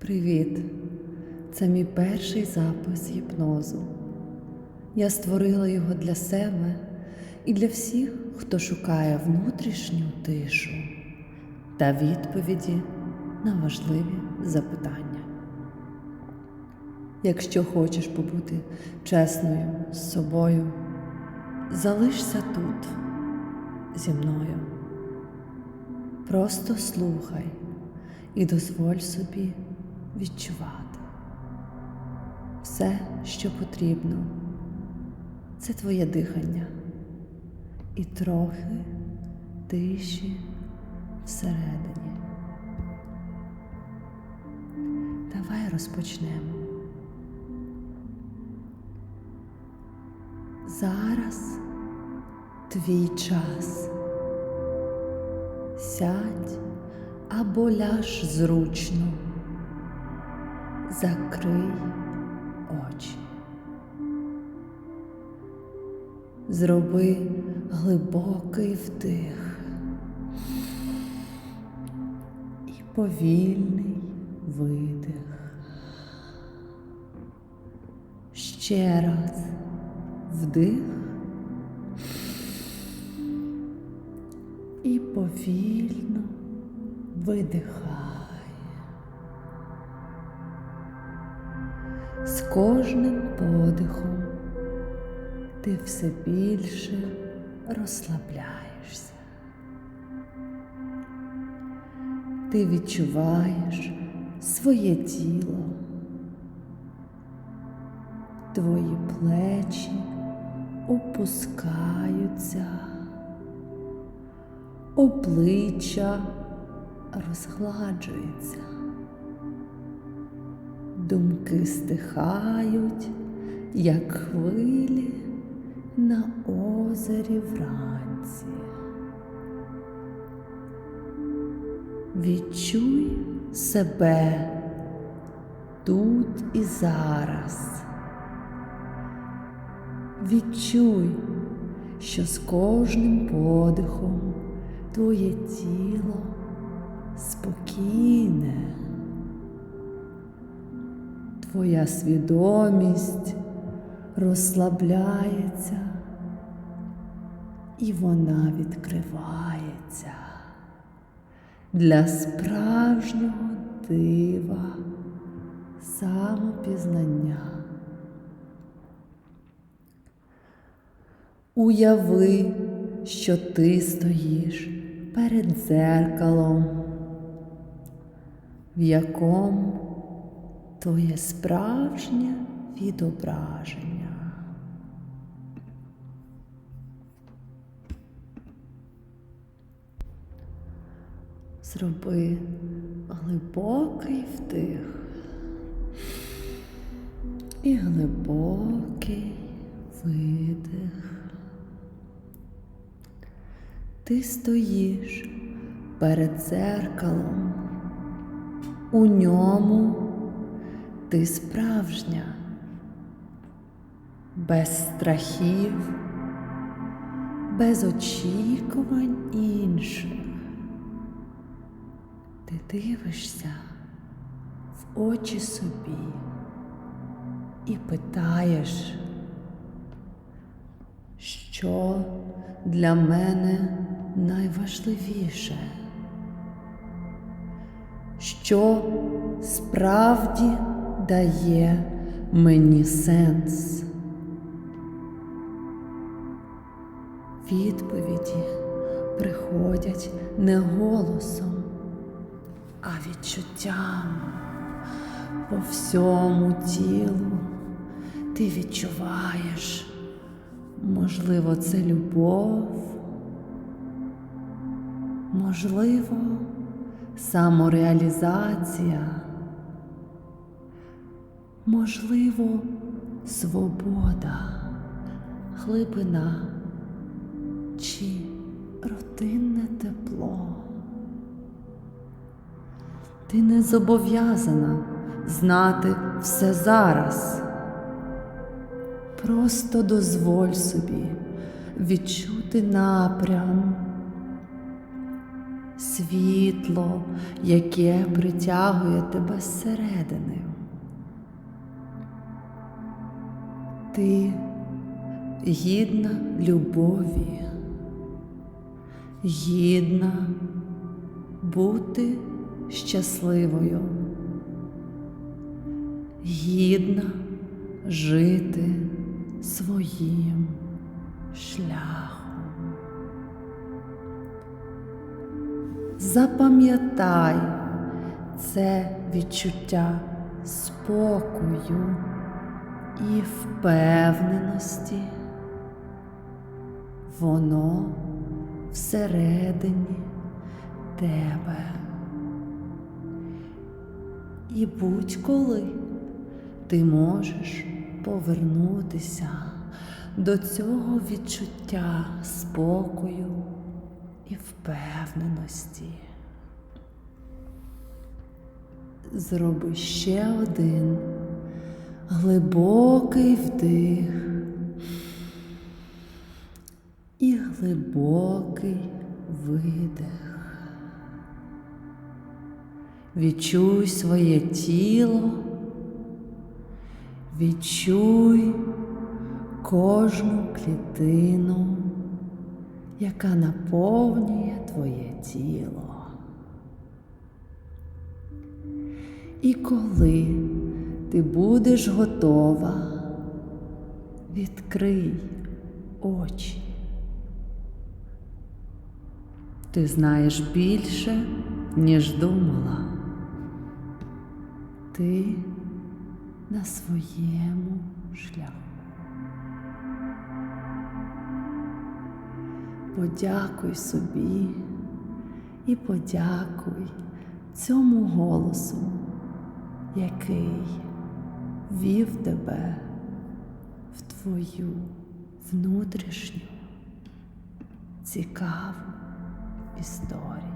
Привіт! Це мій перший запис гіпнозу. Я створила його для себе і для всіх, хто шукає внутрішню тишу та відповіді на важливі запитання. Якщо хочеш побути чесною з собою, залишся тут зі мною. Просто слухай і дозволь собі відчувати. Все, що потрібно, це твоє дихання і трохи тиші всередині. Давай розпочнемо. Зараз твій час. Сядь або ляж зручно, закрий очі. Зроби глибокий вдих і повільний видих. Ще раз вдих і повільно видихай. Кожним подихом. Ти все більше розслабляєшся. Ти відчуваєш своє тіло, твої плечі опускаються, обличчя розгладжується, думки стихають, як хвилі на озері вранці. Відчуй себе тут і зараз. Відчуй, що з кожним подихом твоє тіло спокійне, твоя свідомість розслабляється і вона відкривається для справжнього дива самопізнання. Уяви, що ти стоїш перед дзеркалом, в якому твоє справжнє відображення. Зроби глибокий вдих і глибокий видих. Ти стоїш перед дзеркалом, у ньому ти справжня, без страхів, без очікувань інших. Ти дивишся в очі собі і питаєш, що для мене найважливіше, що справді дає мені сенс. Відповіді приходять не голосом, а відчуттям по всьому тілу ти відчуваєш, можливо, це любов, можливо, самореалізація, можливо, свобода, глибина чи родинне тепло. Ти не зобов'язана знати все зараз. Просто дозволь собі відчути напрям, світло, яке притягує тебе зсередини. Ти гідна любові, гідна бути щасливою, гідна жити своїм шляхом. Запам'ятай це відчуття спокою і впевненості. Воно всередині тебе. І будь-коли ти можеш повернутися до цього відчуття спокою і впевненості. Зроби ще один глибокий вдих і глибокий видих. Відчуй своє тіло, відчуй кожну клітину, яка наповнює твоє тіло. І коли ти будеш готова, відкрий очі. Ти знаєш більше, ніж думала. Ти на своєму шляху. Подякуй собі і подякуй цьому голосу, який вів тебе в твою внутрішню цікаву історію.